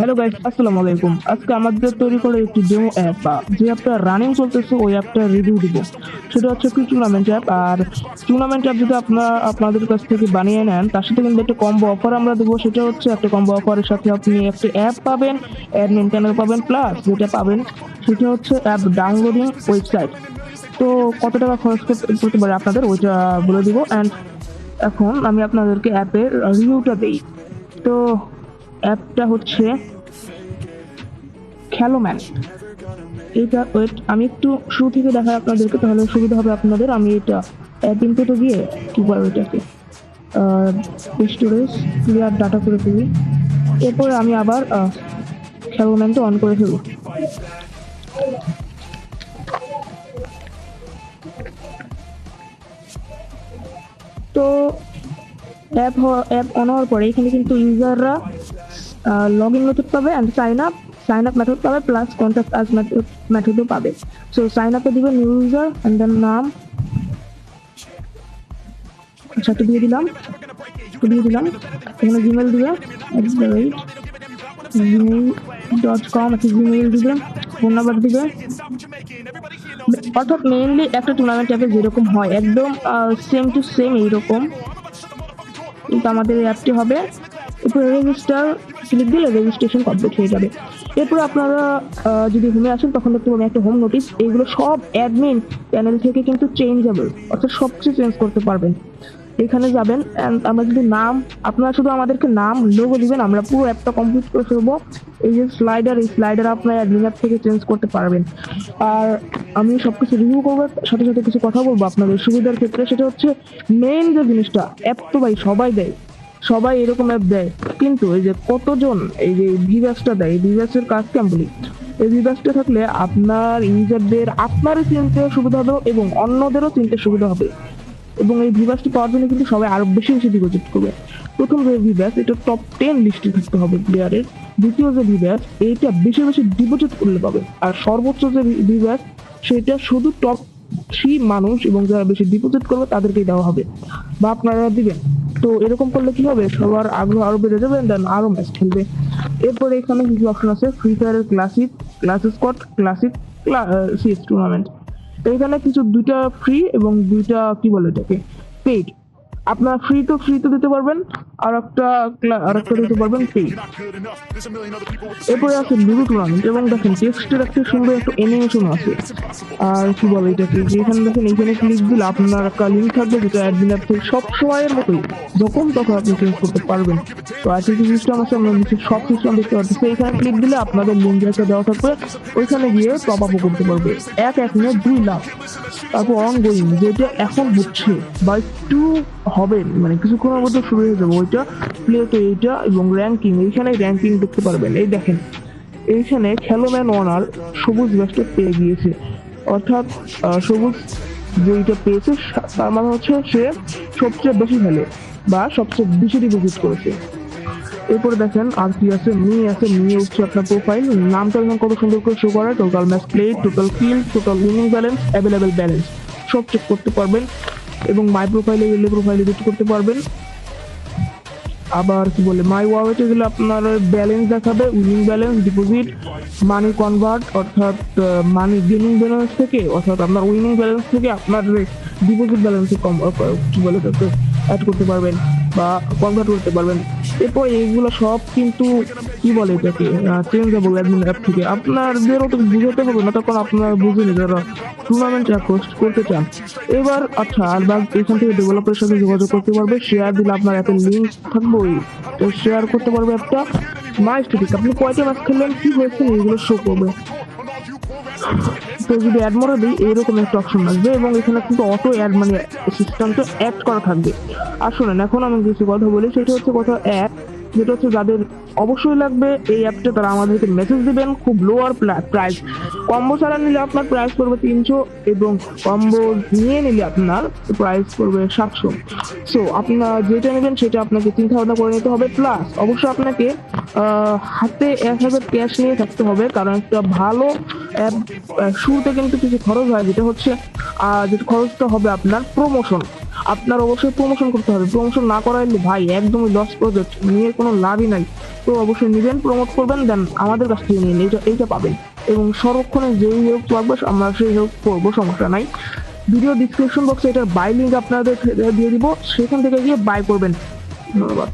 Hello guys আসসালামু আলাইকুম আজকে আমাদের তৈরি করা একটি ডেমো অ্যাপ যে অ্যাপটা রানিং চলতেছে, ওই অ্যাপটা রিভিউ দিব। সেটা হচ্ছে কি টুর্নামেন্ট অ্যাপ আর টুর্নামেন্ট অ্যাপ যদি আপনারা, আপনাদের কাছ থেকে বানিয়ে নেন, তার সাথে কিন্তু একটা কম্বো অফার আমরা দেবো। সেটা হচ্ছে একটা কম্বো অফারের সাথে আপনি একটা অ্যাপ পাবেন অ্যাডমিন চ্যানেল পাবেন প্লাস যেটা পাবেন, সেটা হচ্ছে অ্যাপ ডাউনলোডিং ওয়েবসাইট তো কত টাকা খরচ করতে করতে পারে আপনাদের, ওইটা বলে দিব। অ্যান্ড এখন আমি আপনাদেরকে অ্যাপের রিভিউটা দিই। তো অ্যাপটা হচ্ছে খেলোম্যান এটা ওয়েট আমি একটু শুরু থেকে দেখাই আপনাদেরকে, তাহলে সুবিধা হবে আপনাদের। আমি এটা অ্যাপ ইনপুটে গিয়ে কী বলে ওইটাকে স্টোরেজ ক্লিয়ার ডাটা করে ফেলি এরপরে আমি আবার খেলোম্যানটা অন করে ফেলব। তো অ্যাপ অ্যাপ অন হওয়ার পরে এখানে কিন্তু ইউজাররা লগ ইন মেথড পাবে and sign up sign up method পাবে প্লাস কন্ট্যাক্ট আস মেথড মেথডও পাবে। সো সাইন আপে দিবে নিউ ইউজার অ্যান্ড দেন নাম। আচ্ছা একটু দিয়ে দিলাম। একটু দিয়ে দিলাম। এখানে জিমেল দিবে রেট জিমেল ডট কম একটা জিমেল দিবে ফোন নাম্বার দিবে। অর্থাৎ মেইনলি একটা টুর্নামেন্ট অ্যাপে যেরকম হয়, একদম সেম টু সেম এইরকম। কিন্তু আমাদের অ্যাপটি হবে এরপরে রেজিস্টার দিলে রেজিস্ট্রেশন কমপ্লিট হয়ে যাবে। এরপর আপনারা যদি হোমে আসেন, তখন দেখতে পাবেন একটা হোম নোটিস এগুলো সব অ্যাডমিন প্যানেল থেকে কিন্তু চেঞ্জেবল অর্থাৎ সব কিছু চেঞ্জ করতে পারবেন। এখানে যাবেন অ্যান্ড আমরা যদি নাম, আপনারা শুধু আমাদেরকে নাম লোগো দিবেন, আমরা পুরো অ্যাপটা কমপ্লিট করে ফেলব। এই যে স্লাইডার এই স্লাইডার আপনার অ্যাডমিন অ্যাপ থেকে চেঞ্জ করতে পারবেন। আর আমি সবকিছু রিভিউ করব, সাথে সাথে কিছু কথা বলব আপনাদের সুবিধার ক্ষেত্রে। সেটা হচ্ছে মেইন যে জিনিসটা অ্যাপ তো ভাই সবাই দেয়। সবাই এরকম অ্যাপ দেয়। কিন্তু এই যে কতজন এই যে ভিভাসটা দেয় ভিভাসের কাজ কেমন এই ভিভাসটা থাকলে আপনার ইউজারদের, আপনারও চিনতে সুবিধা হবে এবং অন্যদেরও চিনতে সুবিধা হবে। এবং এই ভিভাসটি পাওয়ার জন্য কিন্তু সবাই আরও বেশি বেশি ডিপোজিট করবে। প্রথম যে ভিভাস এটা টপ টেন লিস্টে থাকতে হবে প্লেয়ারের দ্বিতীয় যে ভিভাস এইটা বেশি বেশি ডিপোজিট করলে পাবে। আর সর্বোচ্চ যে ভিভাস সেটা শুধু টপ থ্রি মানুষ এবং যারা বেশি ডিপোজিট করবে, তাদেরকেই দেওয়া হবে। বা আপনারা দিবেন। তো এরকম করলে কি হবে? সবার আগ্রহ আরও বেড়ে যাবে দেন আরও ম্যাচ খেলবে। এরপরে এখানে কিছু অপশন আছে ফ্রি ফায়ারের classic clash squad classic CS tournament এখানে কিছু, দুইটা ফ্রি এবং দুইটা কি বলে এটাকে? পেইড আপনার ফ্রি তো ফ্রি তো দিতে পারবেন আর একটা আর একটা দিতে পারবেন ফ্রি এরপরে আছে লুডো টুর্নামেন্ট এবং দেখেন টেক্সটের একটা সুন্দর একটা অ্যানিমেশন আছে। আর কি বলে এটাকে? যেখানে দেখেন এখানে ক্লিক দিলে আপনার একটা লিঙ্ক থাকবে, যেটা অ্যাডমিন অ্যাপ থেকে সব সময়ের মতোই, যখন তখন আপনি চেঞ্জ করতে পারবেন। তো আইসিটি সিস্টেম আছে আমরা নিচে সব সিস্টেম দেখতে পাচ্ছি তো এখানে ক্লিক দিলে আপনাদের লিঙ্ক একটা দেওয়া থাকবে। ওইখানে গিয়ে টপ আপও করতে পারবে। এক এক নিয়ে দুই লাখ। তারপর অন গোয়িং যেটা এখন হচ্ছে বা একটু হবে মানে কিছুক্ষণের মধ্যে শুরু হয়ে যাবে ওইটা। প্লে তো এইটা এবং র্যাঙ্কিং এইখানে র্যাঙ্কিং দেখতে পারবেন। এই দেখেন, এইখানে খেলোম্যান ওনার সবুজ ব্যাসটা পেয়ে গিয়েছে। অর্থাৎ সবুজ যেইটা পেয়েছে তার মানে হচ্ছে সে সবচেয়ে বেশি খেলে বা সবচেয়ে বেশি ডিপোজিট করেছে। এরপরে দেখেন, আর কি আছে, মি আছে, মি হচ্ছে আপনার প্রোফাইল নামটা দেখেন কত সুন্দর করে শো করে total match play total kill total winning balance available balance সব চেক করতে পারবেন এবং মাই প্রোফাইলে গেলে প্রোফাইল এডিট করতে পারবেন। আবার কি বলে মাই ওয়ালেটে গেলে আপনার ব্যালেন্স দেখাবে winning balance deposit money convert অর্থাৎ মানি গেমিং ব্যালেন্স থেকে, অর্থাৎ আপনার উইনিং ব্যালেন্স থেকে আপনার ডিপোজিট ব্যালেন্সে কম কি বলে অ্যাড করতে পারবেন। বা কনভার্ট করতে পারবেন। এরপর এইগুলো সব কিন্তু কি বলে এটাকে? চেঞ্জেবল অ্যাডমিন অ্যাপ থেকে। আপনাদেরও তো বুঝাতে হবে না, তখন আপনারা বুঝেনি যারা টুর্নামেন্ট হোস্ট করতে চান। এবার আচ্ছা আর বাদ এখান থেকে ডেভেলপারের সাথে যোগাযোগ করতে পারবে। শেয়ার দিলে আপনার অ্যাপের লিঙ্ক থাকবে ওই তো শেয়ার করতে পারবে একটা মাই স্টেটিক আপনি কয়টা ম্যাচ খেললেন? কি হয়েছে? এইগুলো শো করবে। তো যদি অ্যাড মোড়ে দিই, এইরকম একটা অপশন আসবে এবং এখানে কিন্তু অটো অ্যাড মানে সিস্টেম তো অ্যাড করা থাকবে। আর শোনেন, এখন আমি কিছু কথা বলি, সেটা হচ্ছে কথা অ্যাড যেটা হচ্ছে যাদের অবশ্যই লাগবে এই অ্যাপটা তারা আমাদেরকে মেসেজ দিবেন, খুব লোয়ার প্রাইস কম্বো ছাড়া নিলে আপনার প্রাইস পড়বে তিনশো এবং কম্বো নিয়ে নিলে আপনার প্রাইস পড়বে সাতশো। সো আপনার যেটা নেবেন সেটা আপনাকে চিন্তা ভাবনা করে নিতে হবে। প্লাস অবশ্যই আপনাকে হাতে এক হাজার ক্যাশ নিয়ে থাকতে হবে, কারণ একটা ভালো অ্যাপ শুরুতে কিন্তু কিছু খরচ হয়, যেটা হচ্ছে যেটা খরচটা হবে আপনার প্রমোশন আপনার অবশ্যই প্রমোশন করতে হবে। প্রমোশন না করাইলে ভাই একদমই লস প্রজেক্ট নিয়ে কোনো লাভই নাই। তো অবশ্যই নেবেন প্রমোট করবেন দেন আমাদের কাছ থেকে নিয়ে এইটা এইটা পাবেন। এবং সর্বক্ষণে যেই হেল্প লাগবে, আমরা সেই হেল্প করব, সমস্যা নাই। ভিডিও ডিসক্রিপশন বক্সে এটার বাই লিঙ্ক আপনাদের দিয়ে দিব। সেখান থেকে গিয়ে বাই করবেন। ধন্যবাদ।